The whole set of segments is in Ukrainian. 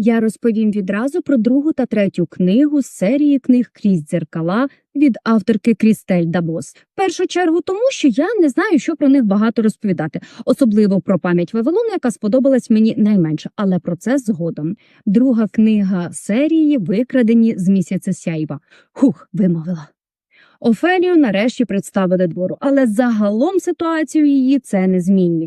Я розповім відразу про другу та третю книгу з серії книг крізь дзеркала від авторки Крістель Дабос. В першу чергу, тому що я не знаю, що про них багато розповідати, особливо про пам'ять Вавилону, яка сподобалась мені найменше, але про це згодом. Друга книга серії Викрадені з місяця сяйва. Хух, вимовила. Офелію нарешті представили двору, але загалом ситуацію її це не змінює.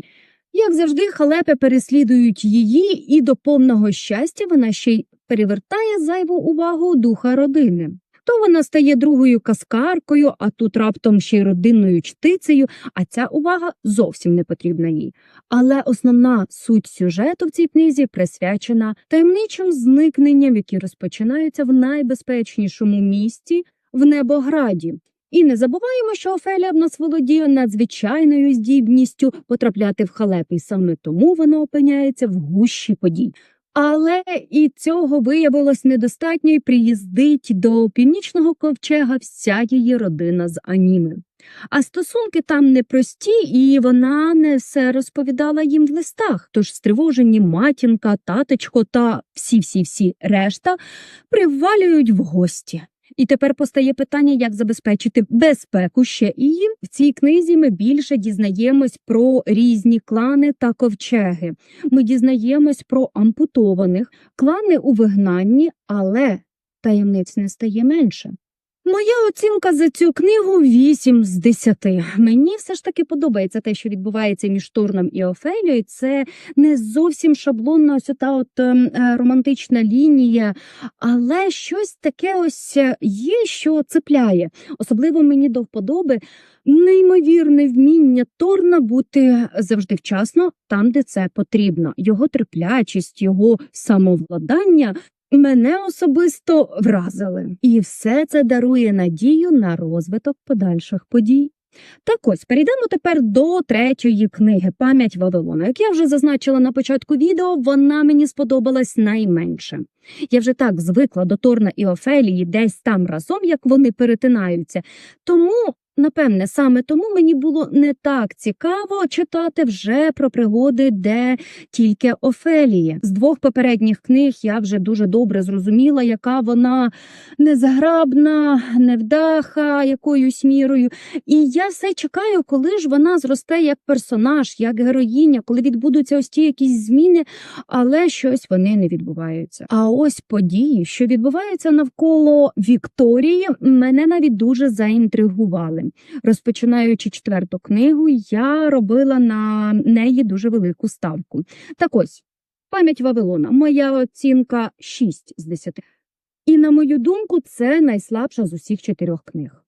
Як завжди, халепи переслідують її, і до повного щастя вона ще й перевертає зайву увагу духа родини. То вона стає другою каскаркою, а тут раптом ще й родинною чтицею, а ця увага зовсім не потрібна їй. Але основна суть сюжету в цій книзі присвячена таємничим зникненням, які розпочинаються в найбезпечнішому місті в Небограді. І не забуваємо, що Офелія в нас володіє надзвичайною здібністю потрапляти в халепи, і саме тому вона опиняється в гущі подій. Але і цього виявилось недостатньо, і приїздить до північного ковчега вся її родина з аніми. А стосунки там непрості, і вона не все розповідала їм в листах. Тож стривожені матінка, таточко та всі-всі-всі решта привалюють в гості. І тепер постає питання, як забезпечити безпеку ще і їм. В цій книзі ми більше дізнаємось про різні клани та ковчеги. Ми дізнаємось про ампутованих, клани у вигнанні, але таємниць не стає менше. Моя оцінка за цю книгу 8 з 10. Мені все ж таки подобається те, що відбувається між Торном і Офелією. Це не зовсім шаблонна ось та от ем, е, романтична лінія, але щось таке ось е, є, що цепляє. Особливо мені до вподоби неймовірне вміння Торна бути завжди вчасно там, де це потрібно. Його терплячість, його самовладання. Мене особисто вразили, і все це дарує надію на розвиток подальших подій. Так ось перейдемо тепер до третьої книги Пам'ять Вавилона. Як я вже зазначила на початку відео, вона мені сподобалась найменше. Я вже так звикла до Торна і Офелії десь там разом, як вони перетинаються. Тому, напевне, саме тому мені було не так цікаво читати вже про пригоди, де тільки Офелії. З двох попередніх книг я вже дуже добре зрозуміла, яка вона незграбна, невдаха якоюсь мірою. І я все чекаю, коли ж вона зросте як персонаж, як героїня, коли відбудуться ось ті якісь зміни, але щось вони не відбуваються. А ось події, що відбуваються навколо Вікторії, мене навіть дуже заінтригували. Розпочинаючи четверту книгу, я робила на неї дуже велику ставку. Так ось, пам'ять Вавилона, моя оцінка 6 з 10. І на мою думку, це найслабша з усіх чотирьох книг.